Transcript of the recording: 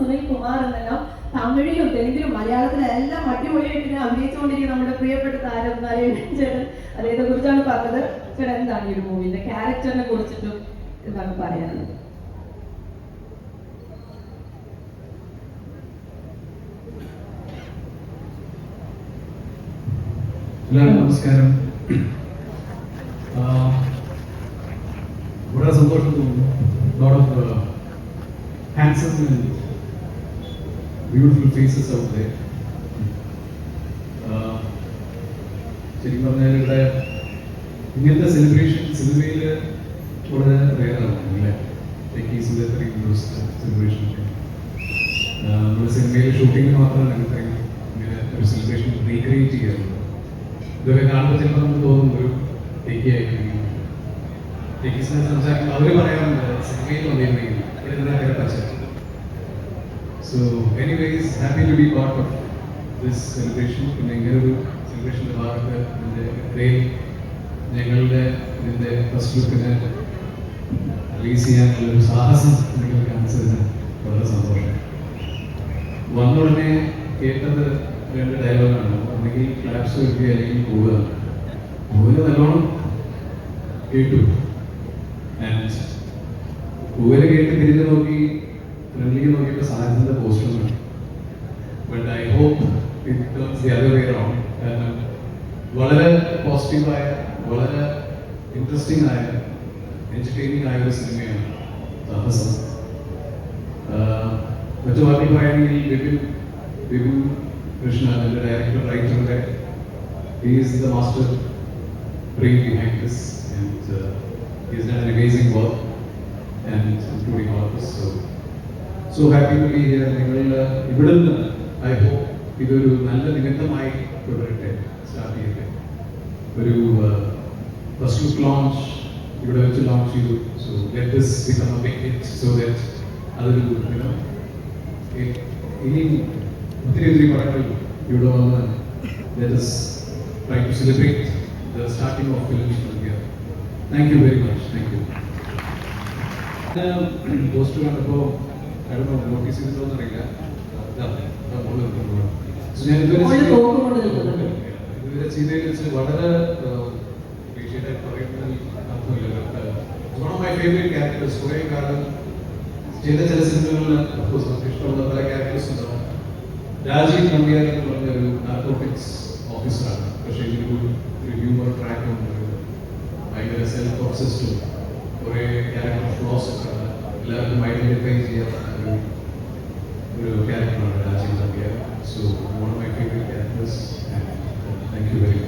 സുനിൽ കുമാർ എന്നെല്ലാം തമിഴിലും തെലുങ്കിലും മലയാളത്തിലും എല്ലാം അടിപൊളിയായിട്ട് അഭിനയിച്ചുകൊണ്ടിരിക്കുന്ന നമ്മുടെ പ്രിയപ്പെട്ട താരം നരേന്ദ്രൻ ചേട്ടൻ. അദ്ദേഹത്തെ കുറിച്ചാണ് പറഞ്ഞത്. ചേട്ടൻ എന്താണ് ഈ ഒരു മൂവിന്റെ ക്യാരക്ടറിനെ കുറിച്ചിട്ടും എന്താണ് പറയാനുള്ളത്? നമസ്കാരം. വളരെ സന്തോഷം തോന്നുന്നു. ഹാൻസം ബ്യൂട്ടിഫുൾ ഫേസസ് ഔട്ട് ദേ ശരിക്കും പറഞ്ഞാൽ ഇവിടെ ഇങ്ങനത്തെ സെലിബ്രേഷൻ സിനിമയിൽ വളരെ റേറാണ് അല്ലേ? സെലിബ്രേഷൻ നമ്മുടെ സിനിമയിൽ ഷൂട്ടിങ്ങിന് മാത്രമല്ല ഇത്രയും ഇങ്ങനെ ഒരു സെലിബ്രേഷൻ റീക്രിയേറ്റ് ചെയ്യാറുള്ളത്. ഇതൊക്കെ കാണുമ്പോൾ ചിലപ്പോൾ നമുക്ക് തോന്നും ഒരു ടെക്കിയായിരിക്കും ടെക്കീസിനെ സംസാരിക്കുമ്പോൾ അവർ പറയാറുണ്ട് സിനിമയിൽ വന്നിരുന്നെങ്കിൽ നേരെ പച്ച so anyways happy to be part of this celebration പിന്നെ ഇങ്ങനെ ഒരു സെലിബ്രേഷന്റെ ഭാഗത്ത് ഇതിന്റെ ഇത്രയും ഞങ്ങളുടെ ഇതിന്റെ ഫസ്റ്റ് ലുക്കിന് റിലീസ് ചെയ്യാനുള്ള ഒരു സാഹസം നിങ്ങൾ കാണിച്ചതിന് വളരെ സന്തോഷം. വന്ന ഉടനെ കേട്ടത് രണ്ട് ഡയലോഗാണ് ഒന്നെങ്കിൽ ക്ലാപ്സ് വെക്കുക അല്ലെങ്കിൽ പോവുക. പോവുക നല്ലോണം കേട്ടു. ആൻഡ് പൂവൽ കേട്ട് തിരിഞ്ഞു നോക്കി ഫ്രണ്ടിലേക്ക് നോക്കിയപ്പോൾ സാധനത്തിന്റെ poster but I hope it turns the other way round കാരണം വളരെ പോസിറ്റീവായ വളരെ ഇൻട്രസ്റ്റിംഗ് ആയ എൻ്റർടൈനിങ് ആയ ഒരു സിനിമയാണ് സാഹസം ആഹ് മറ്റു വാക്കിൽ പറയുകയാണെങ്കിൽ വിപിൻ വിപിൻ കൃഷ്ണ എൻ്റെ director റൈറ്ററുടെ is the master brain behind this and uh, he's done an amazing work and including all of us. So, so happy to be here. നിങ്ങൾ ഇവിടുന്ന് ഐ ഹോപ്പ് ഇതൊരു നല്ല നിമിത്തമായി തുടരട്ടെ സ്റ്റാർട്ട് ചെയ്യട്ടെ ഒരു ഫസ്റ്റ് ലുക്ക് ലോഞ്ച് ഇവിടെ വെച്ച് ലോഞ്ച് ചെയ്തു so let this become a big hit so that അതൊരു you know, ഇ- ഇനിയും ഒത്തിരി ഒത്തിരി പടങ്ങൾ ഇവിടെ വന്ന് let us try to celebrate the starting of films from here. Thank you very much. Thank you. Post കണ്ടപ്പോൾ കഴിഞ്ഞ നോട്ടീസ് ചെയ്തിട്ടോന്ന് അറിയില്ല ഇതാ, ഇതാ മോള് നിൽക്കുന്നത്. So ഞാൻ ഇതുവരെ മോള് ചെയ്ത- തോക്കും കൊണ്ട് നിൽക്കുന്നുണ്ട്. ഇതുവരെ ചെയ്തതിൽ വെച്ച് വളരെ appreciate ആയിട്ട് പറയുന്നതിൽ അർത്ഥമില്ലല്ലോ. Uh, one of my favorite characters, കുറേ കാലം ചെയ്ത ചില സിനിമകളിൽ അഫ്കോഴ്സ് നമുക്ക് ഇഷ്ടമുള്ള പല ക്യാരക്ടേഴ്സ് ഉണ്ടാവും രാജീവ് നമ്പ്യാർ എന്ന് പറഞ്ഞ ഒരു നാർക്കോട്ടിക്സ് ഓഫീസറാണ് പക്ഷേ ഇതിൽ ഒരു ഹ്യൂമർ ട്രാക്ക് ഉണ്ട് ഭയങ്കര സെൽഫ് ഒബ്സസ്റ്റും കുറേ ക്യാരക്ടർ ഫ്ലോസ് ഒക്കെ ഉണ്ട് എല്ലാവർക്കും ഐഡൻറ്റിഫൈ ചെയ്യാവുന്ന ഒരു ഒരു ക്യാരക്ടറാണ് Rajeev Nambiar so one of my favourite characters thank you very